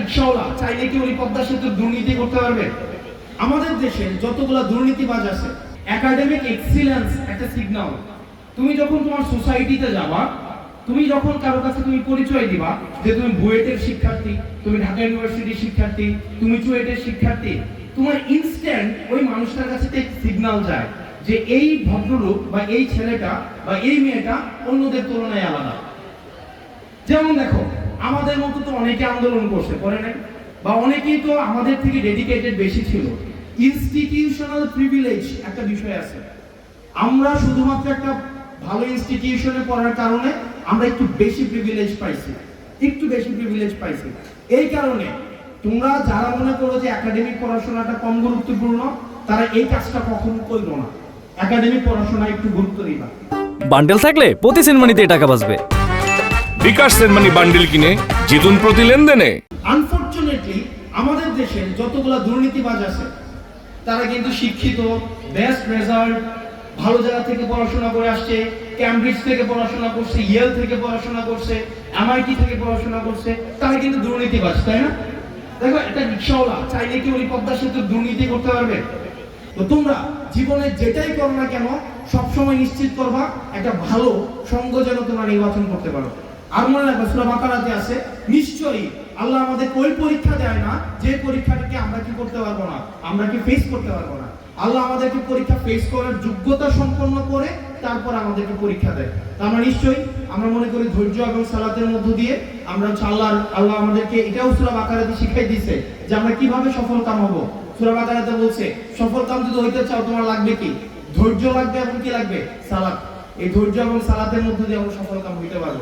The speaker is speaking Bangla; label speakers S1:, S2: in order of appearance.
S1: রিক্সাওয়ালা চাইলে কি উনি পদ্মা সেতুর দুর্নীতি করতে পারবে? আমাদের দেশে যতগুলা দুর্নীতিবাজ আছে একাডেমিক এক্সিলেন্স একটা তুমি যখন তোমার সোসাইটিতে যাবা, তুমি যখন কারও কাছে তুমি পরিচয় দিবা যে তুমি বুয়েটের শিক্ষার্থী, তুমি ঢাকা ইউনিভার্সিটির শিক্ষার্থী, তুমি চুয়েটের শিক্ষার্থী, তোমার ইনস্ট্যান্ট ওই মানুষটার কাছে সিগন্যাল যায় যে এই ভদ্রলোক বা এই ছেলেটা বা এই মেয়েটা অন্যদের তুলনায় আলাদা। যেমন দেখো আমাদের মতো তো অনেকে আন্দোলন করছে, করে নাই? বা অনেকেই তো আমাদের থেকে ডেডিকেটেড বেশি ছিল। ইনস্টিটিউশনাল প্রিভিলেজ একটা বিষয় আছে। আমরা শুধুমাত্র একটা ভালো ইনস্টিটিউশনে পড়ার কারণে আমরা একটু বেশি প্রিভিলেজ পাইছি। একটু বেশি প্রিভিলেজ পাইছি। এই কারণে তোমরা যারা মনে করো যে একাডেমিক পড়াশোনাটা কম গুরুত্বপূর্ণ, তারা এই কাজটা কখনো করবে না। একাডেমিক পড়াশোনা একটু গুরুত্ব দিবা।
S2: বান্ডেল থাকলে প্রতি সেনমানিতে টাকা বাঁচবে।
S3: বিকাশ সেনমানি বান্ডিল কিনে জিতুন প্রতি লেনদেনে।
S1: আনফরচুনেটলি আমাদের দেশে যতগুলা দুর্নীতিবাজ আছে, তারা কিন্তু শিক্ষিত বেস্ট রেজাল্ট ভালো জায়গা থেকে পড়াশোনা করে আসছে ক্যামব্রিজ থেকে পড়াশোনা করছে ইয়েল থেকে পড়াশোনা করছে এমআইটি থেকে পড়াশোনা করছে, তারা কিন্তু দুর্নীতিবাজ, তাই না? দেখো, একটা রিক্সাওয়ালা, চাইলে কি উনি পদ্মা সেতুর দুর্নীতি করতে পারবে? তো তোমরা জীবনে যেটাই করো না কেন, সবসময় নিশ্চিত করবা, একটা ভালো সঙ্গ যেন তোমরা নির্বাচন করতে পারো। আছে, নিশ্চয়ই আল্লাহ আমাদের ওই পরীক্ষা দেয় না যে আমরা কি করতে পারব না, আমরা কি ফেস করতে পারব না। আল্লাহ আমাদেরকে পরীক্ষা ফেস করার যোগ্যতা সম্পন্ন করে তারপর আমাদেরকে পরীক্ষা দেয়। আমরা নিশ্চয়ই, আমরা মনে করি ধৈর্য এবং সালাতের মধ্য দিয়ে আমরা হচ্ছে আল্লাহ আল্লাহ আমাদেরকে এটাও সুরা বাকারাতে শিখাই দিছে যে আমরা কীভাবে সফল হব। সুরা বাকারাতে বলছে, সফল যদি হইতে চাও তোমার লাগবে কি? ধৈর্য লাগবে এবং কি লাগবে? সালাত। এই ধৈর্য এবং সালাতের মধ্য দিয়ে আমরা হইতে পারব।